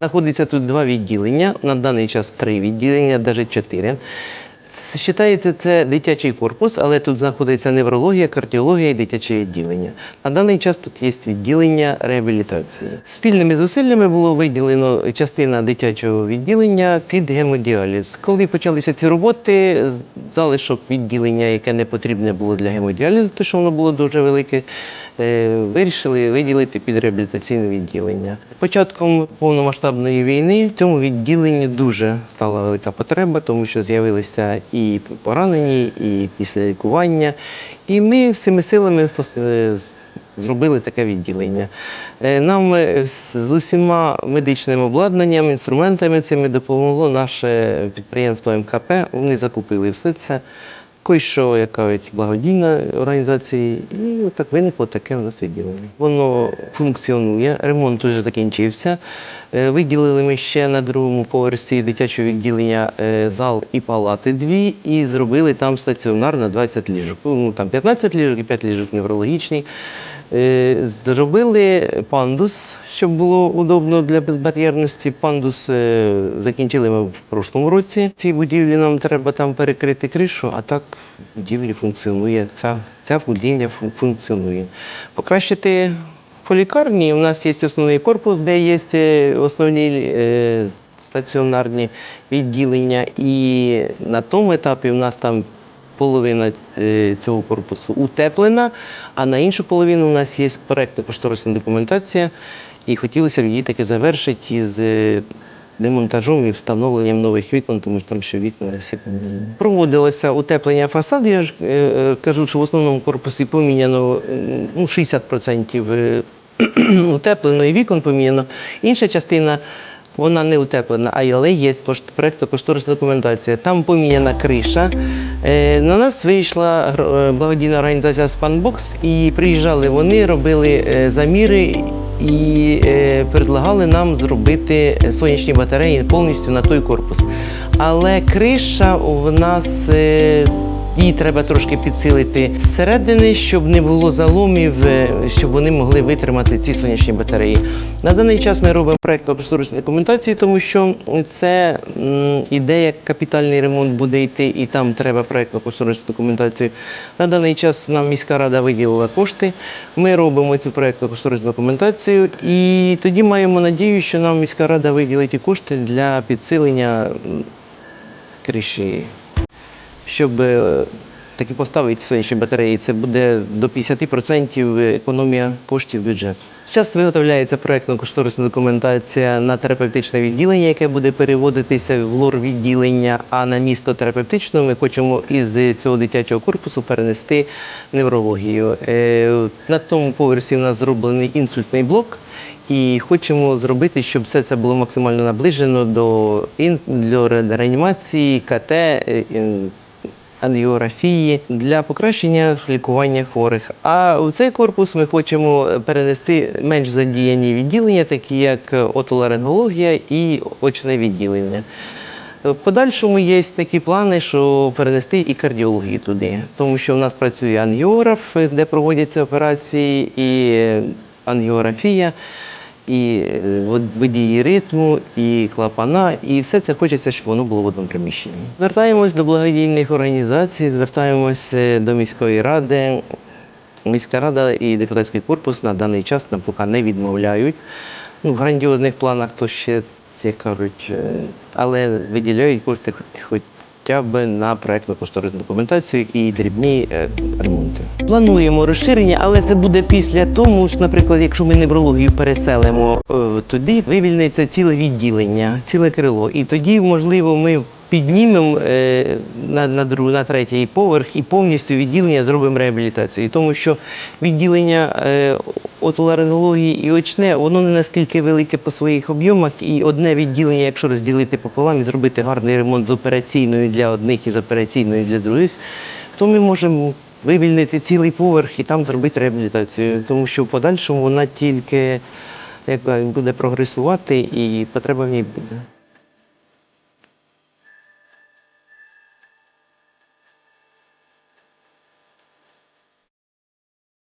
Знаходиться тут два відділення, на даний час три відділення, навіть чотири. Вважається, це дитячий корпус, але тут знаходиться неврологія, кардіологія і дитяче відділення. На даний час тут є відділення реабілітації. Спільними зусиллями було виділено частина дитячого відділення під гемодіаліз. Коли почалися ці роботи, залишок відділення, яке не потрібне було для гемодіалізу, тому що воно було дуже велике, вирішили виділити під реабілітаційне відділення. Початком повномасштабної війни в цьому відділенні дуже стала велика потреба, тому що з'явилися і поранені, і після лікування. І ми всіми силами е, зробили таке відділення. Е, Нам е, з усіма медичним обладнанням, інструментами цими допомогло наше підприємство МКП. Вони закупили все це. Кой що, як кажуть, благодійна організація, і так виникло таке у нас відділення. Воно функціонує, ремонт вже закінчився. Е, Виділили ми ще на другому поверсі дитячого відділення е, зал і палати дві, і зробили там стаціонар на 20 ліжок. Ну, там 15 ліжок і 5 ліжок неврологічні. Е, Зробили пандус, щоб було удобно для безбар'єрності. Пандус закінчили ми в прошлому році. Цій будівлі нам треба там перекрити кришу, а так будівлі функціонує. Ця, ця будівля функціонує. Покращити по лікарні. У нас є основний корпус, де є е, основні е, стаціонарні відділення. І на тому етапі у нас там половина е, цього корпусу утеплена, а на іншу половину у нас є проєктно кошторисна документація, і хотілося б її таки завершити із е, демонтажом і встановленням нових вікон, тому що там ще вікна всі. Проводилося утеплення фасаду. Я ж е, кажу, що в основному корпусі поміняно ну, 60% е, утеплено і вікон поміняно. Інша частина вона не утеплена, але є проєктно кошторисна документація. Там поміняна криша. Е, На нас вийшла е, благодійна організація Spanbox і приїжджали вони, робили е, заміри і предлагали нам зробити сонячні батареї повністю на той корпус. Але криша у нас її треба трошки підсилити зсередини, щоб не було заломів, е, щоб вони могли витримати ці сонячні батареї. На даний час ми робимо проєкт кошторисної документації, тому що це ідея, капітальний ремонт буде йти, і там треба проєктно кошторисну документацію. На даний час нам міська рада виділила кошти. Ми робимо цю проєктно кошторисну документацію, і тоді маємо надію, що нам міська рада виділить кошти для підсилення криші щоб е, таки поставити сонячні батареї, це буде до 50% економія коштів бюджету. Зараз виготовляється проєктно-кошторисна документація на терапевтичне відділення, яке буде переводитися в лор відділення, а на місто терапевтичного ми хочемо із цього дитячого корпусу перенести неврологію. Е, На тому поверсі у нас зроблений інсультний блок. І хочемо зробити, щоб все це було максимально наближено до, реанімації, КТ, е, ангіографії для покращення лікування хворих. А у цей корпус ми хочемо перенести менш задіяні відділення, такі як отоларингологія і очне відділення. В подальшому є такі плани, що перенести і кардіологію туди, тому що в нас працює ангіограф, де проводяться операції, і ангіографія, і е, водії ритму, і клапана, і все це хочеться, щоб воно було в одному приміщенні. Звертаємось до благодійних організацій, звертаємось е, до міської ради. Міська рада і депутатський корпус на даний час нам поки не відмовляють. Ну, в грандіозних планах то ще, як кажуть, е, але виділяють кошти хоч- хоча б на проектно-кошторисну документацію і дрібні е, ремонти. Плануємо розширення, але це буде після тому, що, наприклад, якщо ми неврологію переселимо е, туди, вивільниться ціле відділення, ціле крило. І тоді, можливо, ми піднімемо е, на, на, друг, на третій поверх і повністю відділення зробимо реабілітацію. Тому що відділення е, отоларингології і очне, воно не наскільки велике по своїх об'ємах, і одне відділення, якщо розділити пополам і зробити гарний ремонт з операційною для одних і з операційною для других, то ми можемо вивільнити цілий поверх і там зробити реабілітацію. Тому що в подальшому вона тільки як, буде прогресувати і потреба в ній буде.